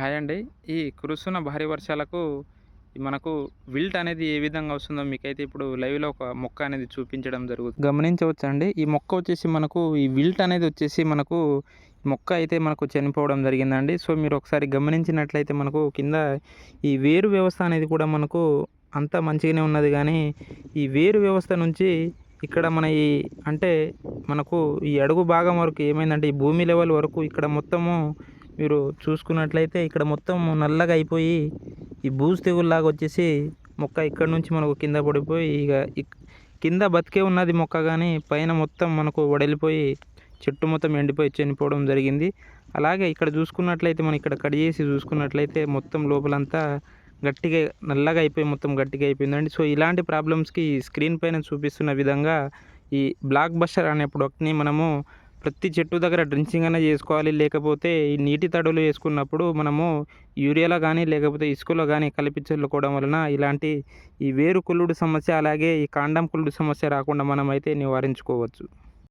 Hi అండి. ఈ కురుస్తున్న భారీ వర్షాలకు మనకు విల్ట్ అనేది ఏ విధంగా వస్తుందో మీకైతే ఇప్పుడు లైవ్లో ఒక మొక్క అనేది చూపించడం జరుగుతుంది. గమనించవచ్చు అండి ఈ మొక్క వచ్చేసి మనకు ఈ విల్ట్ అనేది వచ్చేసి మనకు ఈ మొక్క అయితే మనకు చనిపోవడం జరిగిందండి. సో మీరు ఒకసారి గమనించినట్లయితే మనకు కింద ఈ వేరు వ్యవస్థ అనేది కూడా మనకు అంత మంచిగానే ఉన్నది. కానీ ఈ వేరు వ్యవస్థ నుంచి ఇక్కడ మన ఈ అంటే మనకు ఈ అడుగు భాగం వరకు ఏమైందంటే ఈ భూమి లెవెల్ వరకు ఇక్కడ మొత్తము మీరు చూసుకున్నట్లయితే ఇక్కడ మొత్తం నల్లగా అయిపోయి ఈ బూజు తెగుల్లాగా వచ్చేసి మొక్క ఇక్కడ నుంచి మనకు కింద పడిపోయి ఇక కింద బతికే ఉన్నది మొక్క కానీ పైన మొత్తం మనకు వడిలిపోయి చెట్టు మొత్తం ఎండిపోయి చనిపోవడం జరిగింది. అలాగే ఇక్కడ చూసుకున్నట్లయితే మనం ఇక్కడ కట్ చేసి చూసుకున్నట్లయితే మొత్తం లోపలంతా గట్టిగా నల్లగా అయిపోయి మొత్తం గట్టిగా అయిపోయిందండి. సో ఇలాంటి ప్రాబ్లమ్స్కి స్క్రీన్ పైన చూపిస్తున్న విధంగా ఈ బ్లాక్ బస్టర్ అనే ప్రొడక్ట్ని మనము ప్రతి చెట్టు దగ్గర డ్రించింగ్ అనేది చేసుకోవాలి లేకపోతే ఈ నీటి తడులు వేసుకున్నప్పుడు మనము యూరియాలో కానీ లేకపోతే ఇసుకలో కానీ కలిపి చల్లుకోవడం వలన ఇలాంటి ఈ వేరు కుళ్ళుడు సమస్య అలాగే ఈ కాండం కుళ్ళుడు సమస్య రాకుండా మనం అయితే నివారించుకోవచ్చు.